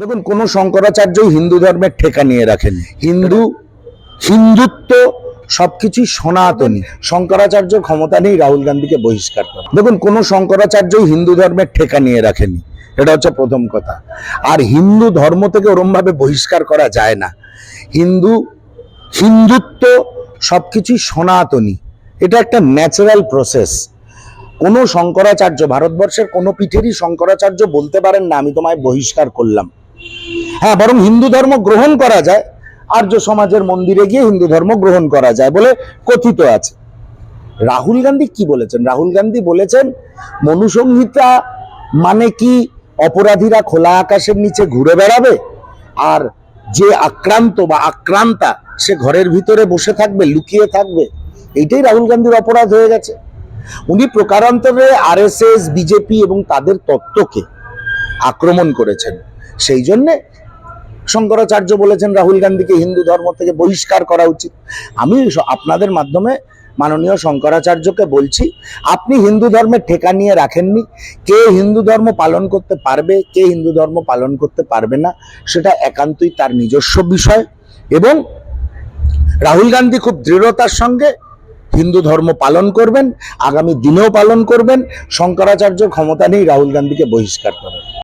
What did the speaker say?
দেখুন, কোন শঙ্করাচার্যই হিন্দু ধর্মের ঠেকা নিয়ে রাখেন হিন্দু, হিন্দুত্ব সবকিছুই সনাতনী। শঙ্করাচার্য ক্ষমতা নেই রাহুল গান্ধীকে বহিষ্কার করে দেখুন, কোন শঙ্করাচার্যই হিন্দু ধর্মের ঠেকা নিয়ে রাখেনি এটা হচ্ছে প্রথম কথা। আর হিন্দু ধর্ম থেকে ওরম ভাবে বহিষ্কার করা যায় না। হিন্দু, হিন্দুত্ব সবকিছুই সনাতনী। এটা একটা ন্যাচারাল প্রসেস কোনো শঙ্করাচার্য, ভারতবর্ষের কোনো পিঠেরই শঙ্করাচার্য বলতে পারেন না, আমি তোমায় বহিষ্কার করলাম। হ্যাঁ বরং হিন্দু ধর্ম গ্রহণ করা যায়। আর্য সমাজের মন্দিরে গিয়ে হিন্দু ধর্ম গ্রহণ করা যায় বলে কথিত আছে। রাহুল গান্ধী কি বলেছেন? রাহুল গান্ধী বলেছেন, মনুসংহিতা মানে কি? অপরাধীরা খোলা আকাশের নিচে ঘুরে বেড়াবে, আর যে আক্রান্ত বা আক্রান্তা, সে ঘরের ভিতরে বসে থাকবে, লুকিয়ে থাকবে। এইটাই রাহুল গান্ধীর অপরাধ হয়ে গেছে। উনি প্রকারান্তরে আরএসএস, বিজেপি এবং তাদের তত্ত্বকে আক্রমণ করেছেন। সেই জন্যে শঙ্করাচার্য বলেছেন রাহুল গান্ধীকে হিন্দু ধর্ম থেকে বহিষ্কার করা উচিত। আমি আপনাদের মাধ্যমে মাননীয় শঙ্করাচার্যকে বলছি, আপনি হিন্দু ধর্মের ঠেকা নিয়ে রাখেননি। কে হিন্দু ধর্ম পালন করতে পারবে, কে হিন্দু ধর্ম পালন করতে পারবে না, সেটা একান্তই তার নিজস্ব বিষয়। এবং রাহুল গান্ধী খুব দৃঢ়তার সঙ্গে হিন্দু ধর্ম পালন করবেন, আগামী দিনেও পালন করবেন, শঙ্করাচার্য ক্ষমতা নেই রাহুল গান্ধীকে বহিষ্কার করার